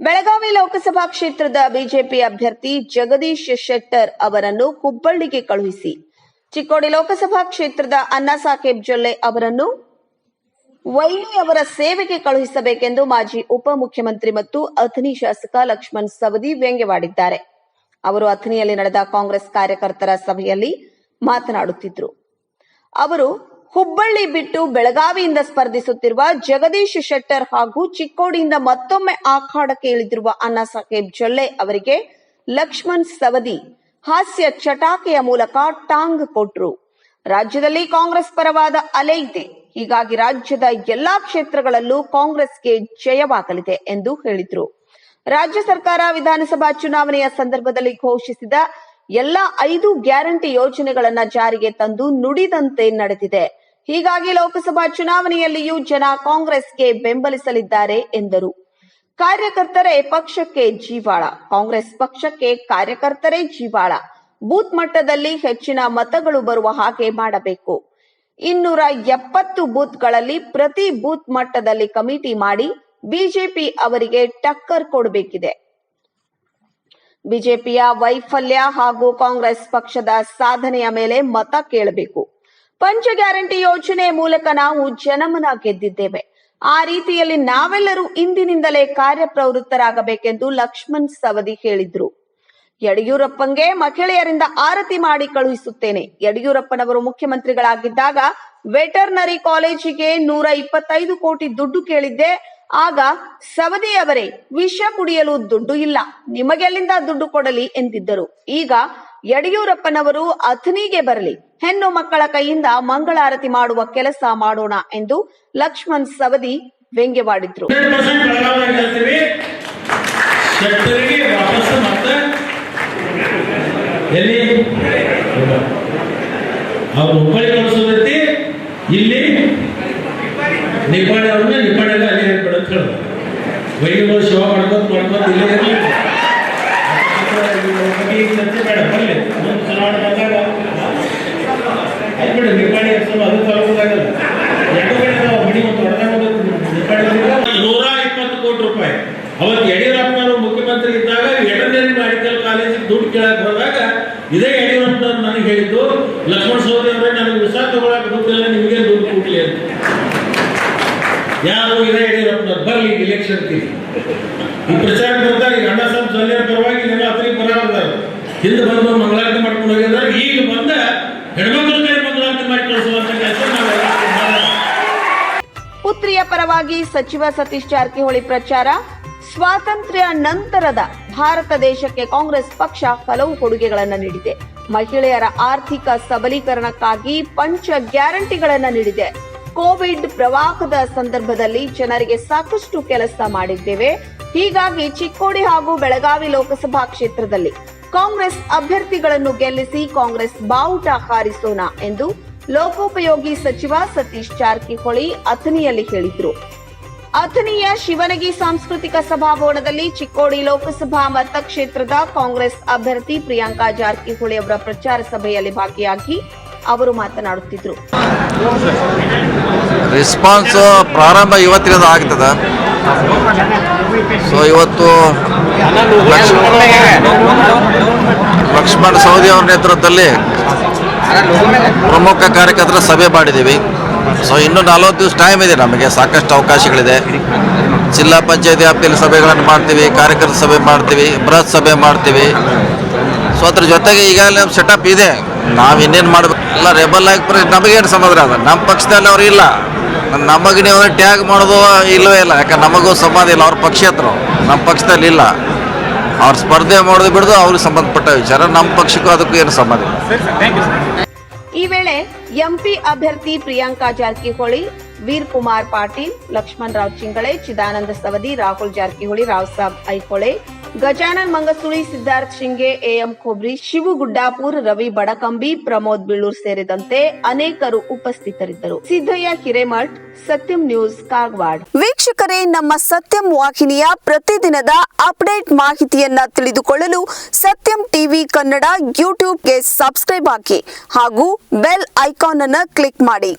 ಲೋಕಸಭಾ ಕ್ಷೇತ್ರದ ಬಿಜೆಪಿ ಅಭ್ಯರ್ಥಿ ಜಗದೀಶ್ ಶೆಟ್ಟರ್ ಅವರನ್ನು ಹುಬ್ಬಳ್ಳಿಗೆ ಕಳುಹಿಸಿ. ಚಿಕ್ಕೋಡಿ ಲೋಕಸಭಾ ಕ್ಷೇತ್ರದ ಅಣ್ಣಾ ಸಾಹೇಬ್ ಜೊಲ್ಲೆ ಅವರನ್ನು ವೈಲಿ ಅವರ ಸೇವೆಗೆ ಕಳುಹಿಸಬೇಕೆಂದು ಮಾಜಿ ಉಪಮುಖ್ಯಮಂತ್ರಿ ಮತ್ತು ಅಥಣಿ ಶಾಸಕ ಲಕ್ಷ್ಮಣ್ ಸವದಿ ವ್ಯಂಗ್ಯವಾಡಿದ್ದಾರೆ. ಅವರು ಅಥಣಿಯಲ್ಲಿ ನಡೆದ ಕಾಂಗ್ರೆಸ್ ಕಾರ್ಯಕರ್ತರ ಸಭೆಯಲ್ಲಿ ಮಾತನಾಡುತ್ತಿದ್ದರು ಅವರು ಹುಬ್ಬಳ್ಳಿ ಬಿಟ್ಟು ಬೆಳಗಾವಿಯಿಂದ ಸ್ಪರ್ಧಿಸುತ್ತಿರುವ ಜಗದೀಶ್ ಶೆಟ್ಟರ್ ಹಾಗೂ ಚಿಕ್ಕೋಡಿಯಿಂದ ಮತ್ತೊಮ್ಮೆ ಆಖಾಡಕ್ಕೆ ಇಳಿದಿರುವ ಅಣ್ಣಾ ಸಾಹೇಬ್ ಜೊಲ್ಲೆ ಅವರಿಗೆ ಲಕ್ಷ್ಮಣ್ ಸವದಿ ಹಾಸ್ಯ ಚಟಾಕೆಯ ಮೂಲಕ ಟಾಂಗ್ ಕೊಟ್ರು. ರಾಜ್ಯದಲ್ಲಿ ಕಾಂಗ್ರೆಸ್ ಪರವಾದ ಅಲೆ ಇದೆ. ಹೀಗಾಗಿ ರಾಜ್ಯದ ಎಲ್ಲಾ ಕ್ಷೇತ್ರಗಳಲ್ಲೂ ಕಾಂಗ್ರೆಸ್ಗೆ ಜಯವಾಗಲಿದೆ ಎಂದು ಹೇಳಿದ್ರು. ರಾಜ್ಯ ಸರ್ಕಾರ ವಿಧಾನಸಭಾ ಚುನಾವಣೆಯ ಸಂದರ್ಭದಲ್ಲಿ ಘೋಷಿಸಿದ ಎಲ್ಲಾ ಐದು ಗ್ಯಾರಂಟಿ ಯೋಜನೆಗಳನ್ನ ಜಾರಿಗೆ ತಂದು ನುಡಿದಂತೆ ನಡೆದಿದೆ. ಹೀಗಾಗಿ ಲೋಕಸಭಾ ಚುನಾವಣೆಯಲ್ಲಿಯೂ ಜನ ಕಾಂಗ್ರೆಸ್ಗೆ ಬೆಂಬಲಿಸಲಿದ್ದಾರೆ ಎಂದರು. ಕಾರ್ಯಕರ್ತರೇ, ಪಕ್ಷಕ್ಕೆ ಜೀವಾಳ. ಕಾಂಗ್ರೆಸ್ ಪಕ್ಷಕ್ಕೆ ಕಾರ್ಯಕರ್ತರೇ ಜೀವಾಳ. ಬೂತ್ ಮಟ್ಟದಲ್ಲಿ ಹೆಚ್ಚಿನ ಮತಗಳು ಬರುವ ಹಾಗೆ ಮಾಡಬೇಕು. ಇನ್ನೂರ ಎಪ್ಪತ್ತು ಬೂತ್ಗಳಲ್ಲಿ ಪ್ರತಿ ಬೂತ್ ಮಟ್ಟದಲ್ಲಿ ಕಮಿಟಿ ಮಾಡಿ ಬಿಜೆಪಿ ಅವರಿಗೆ ಟಕ್ಕರ್ ಕೊಡಬೇಕಿದೆ. ಬಿಜೆಪಿಯ ವೈಫಲ್ಯ ಹಾಗೂ ಕಾಂಗ್ರೆಸ್ ಪಕ್ಷದ ಸಾಧನೆಯ ಮೇಲೆ ಮತ ಕೇಳಬೇಕು. ಪಂಚ ಗ್ಯಾರಂಟಿ ಯೋಜನೆ ಮೂಲಕ ನಾವು ಜನಮನ ಗೆದ್ದಿದ್ದೇವೆ. ಆ ರೀತಿಯಲ್ಲಿ ನಾವೆಲ್ಲರೂ ಇಂದಿನಿಂದಲೇ ಕಾರ್ಯಪ್ರವೃತ್ತರಾಗಬೇಕೆಂದು ಲಕ್ಷ್ಮಣ್ ಸವದಿ ಹೇಳಿದ್ರು. ಯಡಿಯೂರಪ್ಪಂಗೆ ಮಹಿಳೆಯರಿಂದ ಆರತಿ ಮಾಡಿ ಕಳುಹಿಸುತ್ತೇನೆ. ಯಡಿಯೂರಪ್ಪನವರು ಮುಖ್ಯಮಂತ್ರಿಗಳಾಗಿದ್ದಾಗ ವೆಟರ್ನರಿ ಕಾಲೇಜಿಗೆ ನೂರ ಇಪ್ಪತ್ತೈದು ಕೋಟಿ ದುಡ್ಡು ಕೇಳಿದ್ದೆ. ಆಗ ಸವದಿ ಅವರೇ ವಿಷ ಕುಡಿಯಲು ದುಡ್ಡು ಇಲ್ಲ. ನಿಮಗೆಲ್ಲಿಂದ ದುಡ್ಡು ಕೊಡಲಿ ಎಂದಿದ್ದರು. ಈಗ ಯಡಿಯೂರಪ್ಪನವರು ಅಥನಿಗೆ ಬರಲಿ. ಹೆಣ್ಣು ಮಕ್ಕಳ ಕೈಯಿಂದ ಮಂಗಳಾರತಿ ಮಾಡುವ ಕೆಲಸ ಮಾಡೋಣ ಎಂದು ಲಕ್ಷ್ಮಣ್ ಸವದಿ ವ್ಯಂಗ್ಯವಾಡಿದ್ರು. ಇಲ್ಲಿ ನಿಪಾಣಿ ಅವ್ರನ್ನ ನಿಪಾಣಿ ಅಲ್ಲಿ ಹೇಳ್ಬಿಡು ಅಂತ ವೈದ್ಯಗಳು ಶಿವ ಆಯ್ತು ಬಿಡಿ ಅದು ತಗೊಳ್ಳೋದಾಗಲ್ಲ ಎರಡು ಕಡೆ ನಾವು ಮಣಿ ಮತ್ತು ಹೊಡೆದಾಗ ನಿಪ್ಪಾಣಿ ನೂರ ಇಪ್ಪತ್ತು ಕೋಟಿ ರೂಪಾಯಿ. ಅವತ್ತು ಯಡಿಯೂರಪ್ಪನವರು ಮುಖ್ಯಮಂತ್ರಿ ಇದ್ದಾಗ ವೆಟರ್ನರಿ ಮೆಡಿಕಲ್ ಕಾಲೇಜಿಗೆ ದುಡ್ಡು ಕೇಳಕ್ ಹೋದಾಗ ಇದೇ ಯಡಿಯೂರಪ್ಪನವ್ರು ನನಗೆ ಹೇಳಿದ್ದು, ಲಕ್ಷ್ಮಣ ಸೌದಿ ಅವರೇ, ನನಗೆ ವಿಷ ತಗೊಳಕ್ ದುಡ್ಡಿಲ್ಲ ನಿಮಗೆ ದುಡ್ಡು ಕೊಡ್ಲಿ ಅಂತ. ಯಾರು ಇದೇ ಯಡಿಯೂರಪ್ಪನವ್ರು? ಬರ್ಲಿ ಇಲೆಕ್ಷನ್ ಈ ಪ್ರಚಾರ ಬರ್ತಾರೆ ಈಗ ಅಣ್ಣ ಸಾಹೇಬ್ ಜೊಲ್ಲೆ ಪರವಾಗಿ ಏನೋ ಅತ್ರಿ ಬರೋದಾರ ಹಿಂದೆ ಬಂದು ಮಂಗಳಾರತಿ ಮಾಡ್ಕೊಂಡು ಹೋಗಿದ್ದಾರೆ ಈಗ ಬಂದ ಪರವಾಗಿ ಸಚಿವ ಸತೀಶ್ ಜಾರಕಿಹೊಳಿ ಪ್ರಚಾರ, ಸ್ವಾತಂತ್ರ್ಯ ನಂತರದ ಭಾರತ ದೇಶಕ್ಕೆ ಕಾಂಗ್ರೆಸ್ ಪಕ್ಷ ಹಲವು ಕೊಡುಗೆಗಳನ್ನು ನೀಡಿದೆ. ಮಹಿಳೆಯರ ಆರ್ಥಿಕ ಸಬಲೀಕರಣಕ್ಕಾಗಿ ಪಂಚ ಗ್ಯಾರಂಟಿಗಳನ್ನು ನೀಡಿದೆ. ಕೋವಿಡ್ ಪ್ರವಾಹದ ಸಂದರ್ಭದಲ್ಲಿ ಜನರಿಗೆ ಸಾಕಷ್ಟು ಕೆಲಸ ಮಾಡಿದ್ದೇವೆ. ಹೀಗಾಗಿ ಚಿಕ್ಕೋಡಿ ಹಾಗೂ ಬೆಳಗಾವಿ ಲೋಕಸಭಾ ಕ್ಷೇತ್ರದಲ್ಲಿ ಕಾಂಗ್ರೆಸ್ ಅಭ್ಯರ್ಥಿಗಳನ್ನು ಗೆಲ್ಲಿಸಿ ಕಾಂಗ್ರೆಸ್ ಬಾವುಟ ಹಾರಿಸೋಣ ಎಂದು ಲೋಕೋಪಯೋಗಿ ಸಚಿವ ಸತೀಶ್ ಜಾರಕಿಹೊಳಿ ಅಥಣಿಯಲ್ಲಿ ಹೇಳಿದ್ರು. ಅಥಣಿಯ ಶಿವನಗಿ ಸಾಂಸ್ಕೃತಿಕ ಸಭಾಭವನದಲ್ಲಿ ಚಿಕ್ಕೋಡಿ ಲೋಕಸಭಾ ಮತಕ್ಷೇತ್ರದ ಕಾಂಗ್ರೆಸ್ ಅಭ್ಯರ್ಥಿ ಪ್ರಿಯಾಂಕಾ ಜಾರಕಿಹೊಳಿ ಅವರ ಪ್ರಚಾರ ಸಭೆಯಲ್ಲಿ ಭಾಗಿಯಾಗಿ ಅವರು ಮಾತನಾಡುತ್ತಿದ್ರು. ರೆಸ್ಪಾನ್ಸ್ ಪ್ರಾರಂಭ ಇವತ್ತಿನಿಂದ ಆಗ್ತದೆ. ಸೊ ಇವತ್ತು ಲಕ್ಷ್ಮಣ ಸವದಿ ಅವರ ನೇತೃತ್ವದಲ್ಲಿ ಪ್ರಮುಖ ಕಾರ್ಯಕರ್ತರ ಸಭೆ ಮಾಡಿದ್ದೀವಿ. ಸೊ ಇನ್ನೂ ನಲವತ್ತು ದಿವಸ ಟೈಮ್ ಇದೆ ನಮಗೆ. ಸಾಕಷ್ಟು ಅವಕಾಶಗಳಿದೆ. ಜಿಲ್ಲಾ ಪಂಚಾಯತ್ ವ್ಯಾಪ್ತಿಯಲ್ಲಿ ಸಭೆಗಳನ್ನು ಮಾಡ್ತೀವಿ ಕಾರ್ಯಕರ್ತರ ಸಭೆ ಮಾಡ್ತೀವಿ, ಬೃಹತ್ ಸಭೆ ಮಾಡ್ತೀವಿ. ಸೊ ಅದ್ರ ಜೊತೆಗೆ ಈಗಾಗಲೇ ನಮ್ಮ ಸೆಟಪ್ ಇದೆ. ನಾವು ಇನ್ನೇನು ಮಾಡಬೇಕು? ಎಲ್ಲ ರೆಬಲ್ ಆಗಿ ನಮಗೇನು ಸಮಾಧಾನ ಅದ? ನಮ್ಮ ಪಕ್ಷದಲ್ಲಿ ಅವ್ರು ಇಲ್ಲ. ನಮಗೆ ನೀವು ಟ್ಯಾಗ್ ಮಾಡೋದು ಇಲ್ಲವೇ ಇಲ್ಲ. ಯಾಕಂದ್ರೆ ನಮಗೂ ಸಂಬಂಧ ಇಲ್ಲ. ಅವ್ರ ಪಕ್ಷೇತರು. ನಮ್ಮ ಪಕ್ಷದಲ್ಲಿ ಇಲ್ಲ. ಅವ್ರು ಸ್ಪರ್ಧೆ ಮಾಡೋದು ಬಿಡದು ಅವ್ರಿಗೆ ಸಂಬಂಧಪಟ್ಟ ವಿಚಾರ. ನಮ್ಮ ಪಕ್ಷಕ್ಕೂ ಅದಕ್ಕೂ ಏನು ಸಂಬಂಧ ಇಲ್ಲ. ಈ ವೇಳೆ ಎಂಪಿ ಅಭ್ಯರ್ಥಿ ಪ್ರಿಯಾಂಕಾ ಜಾರಕಿಹೊಳಿ ವೀರ್ ಕುಮಾರ್ ಪಾಟೀಲ್ ಲಕ್ಷ್ಮಣ್ ರಾವ್ ಚಿಂಗಳೆ ಚಿದಾನಂದ ಸವದಿ ರಾಹುಲ್ ಜಾರಕಿಹೊಳಿ ರಾವ್ ಸಾಬ್ ಐಹೊಳೆ ಗಜಾನನ್ ಮಂಗಸುಳಿ ಸಿದ್ಧಾರ್ಥ್ ಶಿಂಗೆ, ಎಎಂ ಖೋಬ್ರಿ ಶಿವು ಗುಡ್ಡಾಪುರ್, ರವಿ ಬಡಕಂಬಿ, ಪ್ರಮೋದ್ ಬೀಳೂರ್ ಸೇರಿದಂತೆ ಅನೇಕರು ಉಪಸ್ಥಿತರಿದ್ದರು. ಸಿದ್ದಯ್ಯ ಹಿರೇಮಠ್, ಸತ್ಯಂ ನ್ಯೂಸ್, ಕಾಗವಾಡ್. ವೀಕ್ಷಕರೇ, ನಮ್ಮ ಸತ್ಯಂ ವಾಹಿನಿಯ ಪ್ರತಿದಿನದ ಅಪ್ಡೇಟ್ ಮಾಹಿತಿಯನ್ನ ತಿಳಿದುಕೊಳ್ಳಲು ಸತ್ಯಂ ಟಿವಿ ಕನ್ನಡ ಯೂಟ್ಯೂಬ್ಗೆ ಸಬ್ಸ್ಕ್ರೈಬ್ ಹಾಕಿ ಹಾಗೂ ಬೆಲ್ ಐಕಾನ್ ಅನ್ನು ಕ್ಲಿಕ್ ಮಾಡಿ.